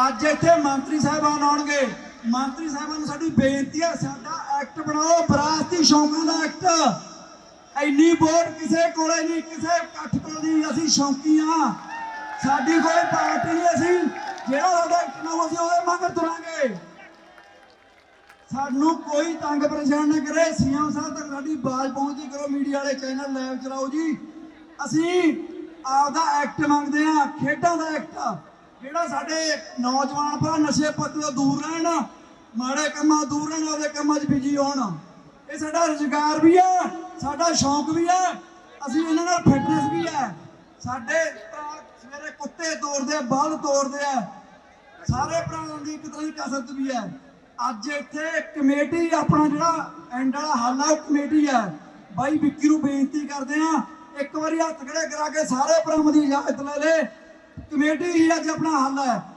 ਅੱਜ ਇੱਥੇ ਮੰਤਰੀ ਸਾਹਿਬਾਨ ਆਉਣਗੇ। ਮੰਤਰੀ ਸਾਹਿਬਾਨ ਨੂੰ ਸਾਡੀ ਬੇਨਤੀ ਹੈ ਸਾਡਾ ਐਕਟ ਬਣਾਓ ਵਿਰਾਸਤੀ ਸ਼ੌਂਕਾਂ ਦਾ ਐਕਟ ਇੰਨੀ ਵੋਟ ਕਿਸੇ ਕੋਲੇ ਨਹੀਂ, ਕਿਸੇ ਇਕੱਠ ਕੋਲ ਨਹੀਂ, ਅਸੀਂ ਸ਼ੌਂਕੀ ਹਾਂ ਸਾਡੀ ਕੋਈ ਪਾਰਟੀ ਨਹੀਂ, ਅਸੀਂ ਜਿਹੜਾ ਸਾਡਾ ਐਕਟ ਨਾ ਹੋ ਅਸੀਂ ਉਹਦੇ ਮਗਰ ਤੁਰਾਂਗੇ। ਸਾਨੂੰ ਕੋਈ ਤੰਗ ਪਰੇਸ਼ਾਨ ਨਾ ਕਰੇ। ਸੀਐਮ ਸਾਹਿਬ ਤੱਕ ਸਾਡੀ ਆਵਾਜ਼ ਪਹੁੰਚਦੀ, ਕਰੋ ਮੀਡੀਆ ਵਾਲੇ ਚੈਨਲ ਲਾਈਵ ਚਲਾਓ ਜੀ। ਅਸੀਂ ਆਪਦਾ ਐਕਟ ਮੰਗਦੇ ਆ, ਖੇਡਾਂ ਦਾ ਐਕਟ ਜਿਹੜਾ ਸਾਡੇ ਨੌਜਵਾਨ ਭਰਾ ਨਸ਼ੇ ਪੱਤ ਤੋਂ ਦੂਰ ਰਹਿਣ, ਮਾੜੇ ਕੰਮਾਂ ਦੂਰ ਰਹਿਣ, ਆਪਦੇ ਕੰਮਾਂ 'ਚ ਬਿਜ਼ੀ ਹੋਣ, ਇਹ ਸਾਡਾ ਰੁਜ਼ਗਾਰ ਵੀ ਹੈ ਸਾਡਾ ਸ਼ੌਂਕ ਵੀ ਹੈ ਅਸੀਂ ਇਹਨਾਂ ਨਾਲ ਫਿਟਨੈਸ ਵੀ ਹੈ ਸਾਡੇ ਭਰਾ ਸਵੇਰੇ ਕੁੱਤੇ ਤੋੜਦੇ ਆ, ਬਲ ਤੋੜਦੇ ਆ। ਸਾਰੇ ਭਰਾਵਾਂ ਦੀ ਇੱਕ ਤਰ੍ਹਾਂ ਦੀ ਕਸਰਤ ਵੀ ਹੈ ਅੱਜ ਇੱਥੇ ਕਮੇਟੀ ਆਪਣਾ ਜਿਹੜਾ ਐਂਡ ਵਾਲਾ ਹੱਲ ਆ ਕਮੇਟੀ ਹੈ ਬਾਈ ਵਿੱਕੀ ਨੂੰ ਬੇਨਤੀ ਕਰਦੇ ਆ, ਇੱਕ ਵਾਰੀ ਹੱਥ ਖੜੇ ਕਰਾ ਕੇ ਸਾਰੇ ਭਰਾਵਾਂ ਦੀ ਇਜਾਜ਼ਤ ਲੈ ਲੈ। ਕਮੇਟੀ ਹੀ ਅੱਜ ਆਪਣਾ ਹੱਲ ਹੈ